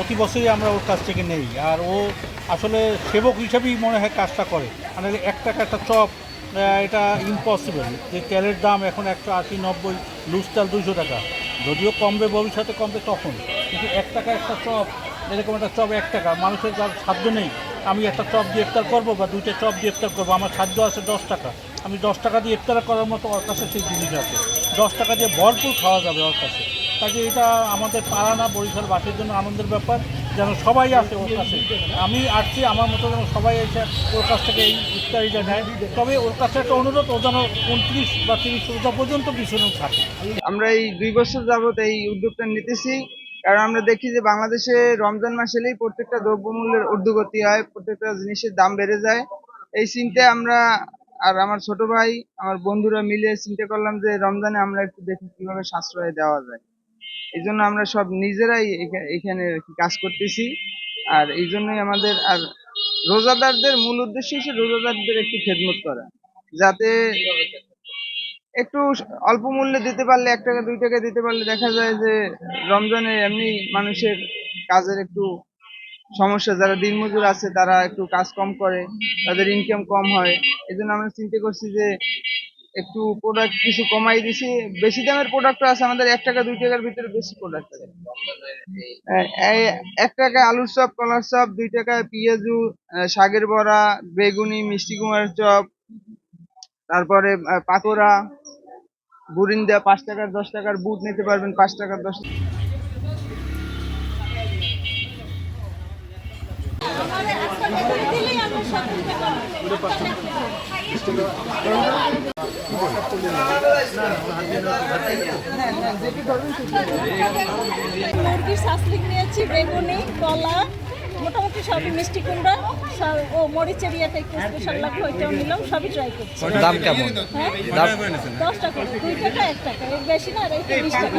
প্রতি বছরই আমরা ওর কাছ থেকে নেই। আর ও আসলে সেবক হিসাবেই মনে হয় কাজটা করে। মানে এক টাকা একটা চপ এটা ইম্পসিবল যে তেলের দাম এখন একশো আশি, নব্বই, লুজ তেল দুশো টাকা। যদিও কমবে ভবিষ্যতে, কমবে তখন। কিন্তু এক টাকা একটা চপ, এরকম একটা চপ এক টাকা, মানুষের যার সাধ্য নেই। আমি একটা চপ দিয়ে ইফতার করব বা দুইটা চপ দিয়ে ইফতার করব, আমার সাধ্য আছে দশ টাকা। আমি দশ টাকা দিয়ে ইফতার করার মতো ওর কাছে সেই জিনিস আছে। দশ টাকা দিয়ে ভরপুর খাওয়া যাবে ওর কাছে। কাজে এটা আমাদের পাড়া না বরিশালবাসীর জন্য আনন্দের ব্যাপার, যেন সবাই আসে ওর কাছে। আমি আসছি, আমার মতো যেন সবাই এসে ওর কাছ থেকে এই ইফতারিটা নেয়। তবে ওর কাছে একটা অনুরোধ, ও যেন উনত্রিশ বা তিরিশ রোজা পর্যন্ত পিছনে থাকে। আমরা এই দুই বছর যাবত এই উদ্যোগটা নিতেছি, কারণ আমরা দেখি যে বাংলাদেশে রমজান মাস এলেই প্রত্যেকটা দ্রব্যমূল্যের ঊর্ধ্বগতি হয়, প্রত্যেকটা জিনিসের দাম বেড়ে যায়। এই চিন্তায় আমরা আর আমার ছোট ভাই, আমার বন্ধুরা মিলে চিন্তা করলাম যে রমজানে আমরা একটু দেখি কীভাবে সাশ্রয় দেওয়া যায়। এই জন্য আমরা সব নিজেরাই এখানে কাজ করতেছি। আর এই জন্যই আমাদের, আর রোজাদারদের মূল উদ্দেশ্য হচ্ছে রোজাদারদের একটু খেদমত করা। যাতে একটু অল্প মূল্যে দিতে পারলে, এক টাকা, দুই টাকা দিতে পারলে দেখা যায় যে রমজানে এমনি মানুষের কাজের একটু সমস্যা, যারা দিনমজুর আছে তারা একটু কাজ কম করে, তাদের ইনকাম কম হয়। এই জন্য আমরা চিন্তা করছি যে একটু প্রোডাক্ট কিছু কমাই দিছি। বেশি দামের প্রোডাক্ট আছে, আমাদের এক টাকা, দুই টাকার ভিতরে বেশি প্রোডাক্ট আছে। এক টাকা আলুর চপ, কলার চপ, দুই টাকা পেঁয়াজু শাকের বড়া, বেগুনি, মিষ্টি কুমারের চপ, তারপরে পাকোড়া বুরিন্দা পাঁচ টাকার, দশ টাকার বুট নিতে পারবেন, পাঁচ টাকার, দশ মুরগির শাসলিক নিয়েছি বেগুনি কলা মোটামুটি সবই মিষ্টি কুমড়া ও মরিচের ইয়েটা একটু স্পেশাল লাগল ওইটাও নিলাম সবই ট্রাই করছি। দাম কেমন? হ্যাঁ? দশ টাকা দুই টাকা এক টাকা এর বেশি না আর এইটা বিশ টাকা।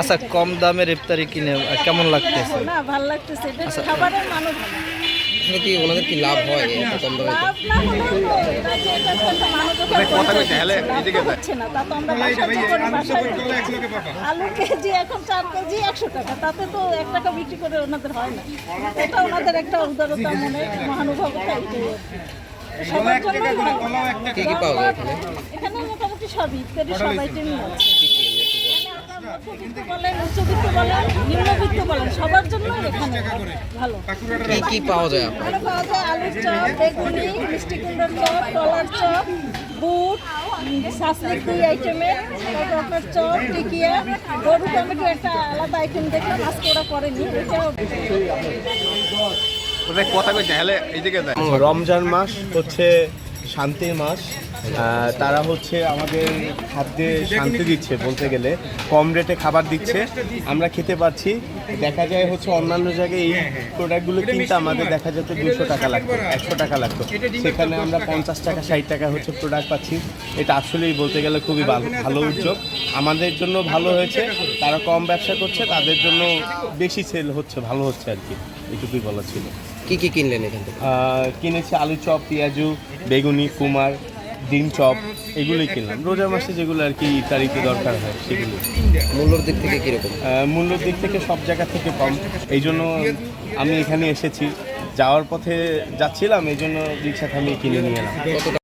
আচ্ছা কম দামের ইফতারি কিনে কেমন লাগতেছে? না ভালো লাগতেছে এটা খাবারের মানুষ আসলে কি ওনাদের কি লাভ হয়? এত কম দামে লাভ না হলেও তো এরা যে এটা একটা মানুষের পঞ্চাশ লাভ তো হচ্ছে না তা তো আমরা বাসায় যে করি বাসায়। আলু কেজি এখন চার কেজি একশো টাকা তাতে তো এক টাকা বিক্রি করে ওনাদের হয় না। এটা ওনাদের একটা উদারতা মনে মহানুভবতা এখানে? এখানে মোটামুটি সবই ইত্যাদি সব আইটেমই আছে। নিম্নবিত্ত বলেন সবার জন্য এখানে ভালো কি কি পাওয়া যায় আপনার? পাওয়া যায় আলুর চপ বেগুনি মিষ্টি কুমড়োর চপ কলার চপ বুট শাসলিক দুই আইটেমের তারপর আপনার চপ টিকিয়া গরু টমেটো একটা আলাদা আইটেম দেখলাম আজকে ওরা করেনি এটাও রমজান মাস হচ্ছে শান্তির মাস। তারা হচ্ছে আমাদের খাদ্যে শান্তি দিচ্ছে বলতে গেলে। কম রেটে খাবার দিচ্ছে। আমরা খেতে পাচ্ছি দেখা যায় হচ্ছে অন্যান্য জায়গায় এই প্রোডাক্টগুলো কিনতে আমাদের দেখা যেত দুশো টাকা লাগতো একশো টাকা লাগতো। সেখানে আমরা পঞ্চাশ টাকা ষাট টাকা হচ্ছে প্রোডাক্ট পাচ্ছি। এটা আসলেই বলতে গেলে খুবই ভালো ভালো উদ্যোগ। আমাদের জন্য ভালো হয়েছে। তারা কম ব্যবসা করছে তাদের জন্য বেশি সেল হচ্ছে ভালো হচ্ছে আর কি। এটুকুই বলা ছিল। কি কি কিনলেন এখান থেকে? কিনেছি আলু চপ পেঁয়াজু বেগুনি কুমার। ডিম চপ এগুলোই কিনলাম। রোজা মাসে যেগুলো আর কি ইফতারিতে দরকার হয় সেগুলো। মূল্যর দিক থেকে কীরকম? মূল্যর দিক থেকে সব জায়গা থেকে কম। এই জন্য আমি এখানে এসেছি। যাওয়ার পথে যাচ্ছিলাম এই জন্য রিক্সা থামিয়ে কিনে নিয়ে এলাম।